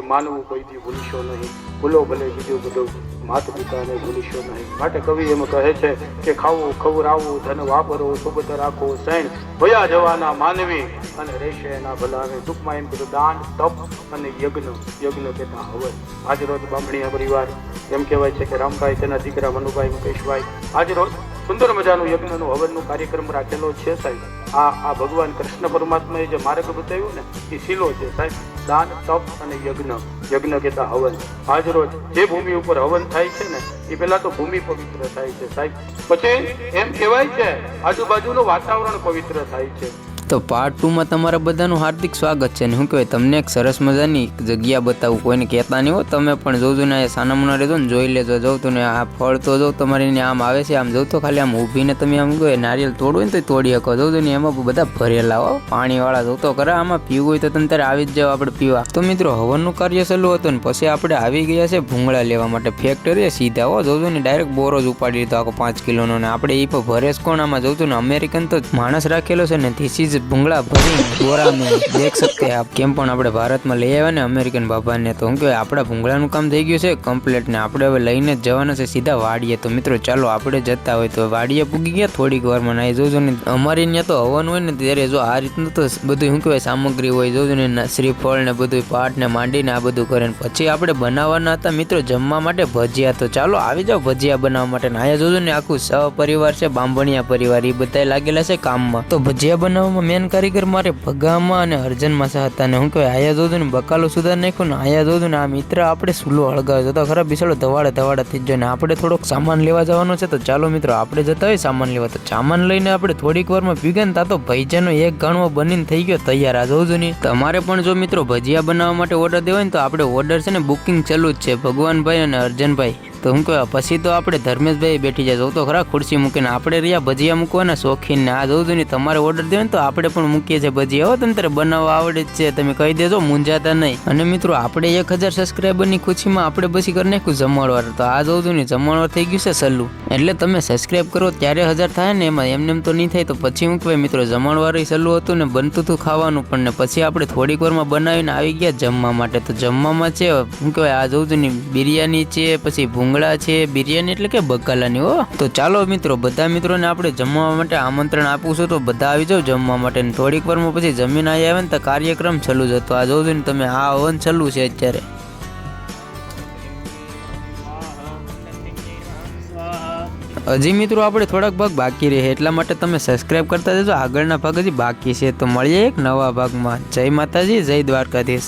માનવું કોઈથી ભૂલશો નહીં. ભૂલો ભલે બીજું બધું માતા પિતાને ભૂલશો નહીં. માટે કવિ એમ કહે છે કે ખાવું, ખવડાવવું, ધન વાપરો સુબત રાખો સૈન ભયા જવાના માનવી અને રહેશે એના ભલાને ટૂંકમાં એમ કીધું, દાન, તપ અને યજ્ઞ. યજ્ઞ કહેતા હવન આજ રોજ બામણીયા પરિવાર એમ કહેવાય છે કે રામભાઈ તેના દીકરા મનુભાઈ મુકેશભાઈ આજ રોજ સુંદર મજાનું યજ્ઞનું હવનનું કાર્યક્રમ રાખેલો છે સાહેબ. આ આ ભગવાન કૃષ્ણ પરમાત્માએ જે માર્ગ બતાવ્યું ને, એ શીલો છે સાહેબ. દાન, તપ અને યજ્ઞ. યજ્ઞ કહેતા હવન. આજ રોજ જે ભૂમિ ઉપર હવન થાય છે ને, એ પહેલા તો ભૂમિ પવિત્ર થાય છે સાહેબ. પછી એમ કહેવાય છે, આજુબાજુનું વાતાવરણ પવિત્ર થાય છે. તો પાર્ટ ટુમાં તમારા બધાનું હાર્દિક સ્વાગત છે અને શું કહેવાય તમને એક સરસ મજાની જગ્યા બતાવું. કોઈને કહેતા નહીં હો, તમે પણ જોજો ને સાનામુના રહેજો ને જોઈ લેજો. જોઉં તો ને આ ફળ તો જો તમારી આમ આવે છે, આમ જોઉં તો ખાલી આમ ઊભીને તમે આમ કહો નારિયેલ તોડવું ને તો તોડી શકો. જોજો ને એમાં બધા ભરેલા હો, પાણીવાળા જોઉં તો ખરા, આમાં પીવું હોય તો તમે ત્યારે આવી જ જાઓ આપણે પીવા. તો મિત્રો હવનનું કાર્ય સહેલું હતું ને પછી આપણે આવી ગયા છે ભૂંગળા લેવા માટે ફેક્ટરી સીધા હો. જોજો ને ડાયરેક્ટ બોરો જ ઉપાડી લીધો આખો પાંચ કિલોનો ને. આપણે એ પણ ભરેશ કોણ આમાં? જોતું ને અમેરિકન તો માણસ રાખેલો છે ને ધીસ ઇઝ ભૂંગળા ભરી બોરા મેં દેખ શકતે આપ કેમ પણ આપણે ભારતમાં લઈ આવ્યા ને અમેરિકન બાબાને. તો હું કહેવાય, આપણા ભૂંગળાનું કામ થઈ ગયું છે કમ્પ્લેટ ને આપણે હવે લઈને જ જવાના છે સીધા વાડીએ. તો મિત્રો, ચાલો આપણે જતા હોય તો વાડીએ પૂગી ગયા, થોડીક વારમાં નાઈ જોજો ને. અમારી ત્યાં તો હવન હોય ને ત્યારે જો આ રીતનું તો બધું શું કહેવાય, સામગ્રી હોય, જોજો ને શ્રીફળ ને બધું પાટ ને માંડીને આ બધું કરે પછી આપણે બનાવવાના હતા મિત્રો, જમવા માટે ભજીયા. તો ચાલો આવી જાઓ ભજીયા બનાવવા માટે ને. અહીંયા જોજો ને આખું સહપરિવાર છે, બાંભણિયા પરિવાર એ બધા લાગેલા છે કામમાં. તો ભજીયા બનાવવામાં મેન કારીગર મારે ભગામાં અને હરજનમાં સહ હતા ને હું કહેવાય, આયા જોધું ને બકાલો સુધાર નાખ્યો ને આયા જોધું ને આ મિત્ર આપણે સુલો હળગાવ્યો જતો ખરા બિસાડો ધવાડે ધવાડા થઈ જાય ને આપણે થોડોક સામાન લેવા જવાનો છે તો ચાલો મિત્રો, આપણે જતા હોય સામાન લેવા. તો સામાન લઈને આપણે થોડીક વારમાં પીગે ને તા ભૈજાનો એક ગાણવો બનીને થઈ ગયો તૈયાર. આ જોજો ને. તમારે પણ જો મિત્રો ભજીયા બનાવવા માટે ઓર્ડર દેવાય ને તો આપણે ઓર્ડર છે ને બુકિંગ ચાલુ જ છે. ભગવાનભાઈ અને અર્જનભાઈ. તો હું કહેવાય, પછી તો આપણે ધર્મેશભાઈ બેઠી જાય. જોઉં તો ખરા ખુરશી મૂકીને આપણે રહ્યા ભજીયા મૂકવાના શોખીન ને. આ જોઉં ને, તમારે ઓર્ડર દેવો ને તો આપણે પણ મૂકીએ છીએ. ભજીયા હો તંત્ર તારે બનાવવા આવડે જ છે. તમે કહી દેજો, મૂંઝાતા નહીં. અને મિત્રો, આપણે એક હજાર સબસ્ક્રાઈબરની ખુશીમાં આપણે પછી કરી નાખ્યું જમણવાર. તો આ જોઉં છું ને, જમણવાર થઈ ગયું છે સલ્લું. એટલે તમે સબસ્ક્રાઈબ કરો, ત્યારે હજાર થાય ને એમાં એમને એમ તો નહીં થાય. તો પછી હું કહેવાય, મિત્રો જમણવાર સલ્લું હતું ને, બનતું હતું ખાવાનું. પણ ને પછી આપણે થોડીક વારમાં બનાવીને આવી ગયા જમવા માટે. તો જમવામાં છે શું કહેવાય, આ જોઉં છું ને, બિરયાની છે, પછી ભૂંગળા છે, બિરયાની એટલે કે બકાલાની હો. તો ચાલો મિત્રો, બધા મિત્રોને આપણે જમવા માટે આમંત્રણ આપું છું. તો બધા આવી જાઓ જમવા માટે. ને થોડીક વારમાં પછી જમીન આવી આવે ને તો કાર્યક્રમ છેલ્લું જ હતો. આ જોઉં ને તમે આ હવન છેલ્લું છે અત્યારે. હજી મિત્રો આપણે થોડાક ભાગ બાકી રહે એટલા માટે તમે સબસ્ક્રાઇબ કરતા જજો. આગળના ભાગ હજી બાકી છે. તો મળીએ એક નવા ભાગમાં. જય માતાજી, જય દ્વારકાધીશ.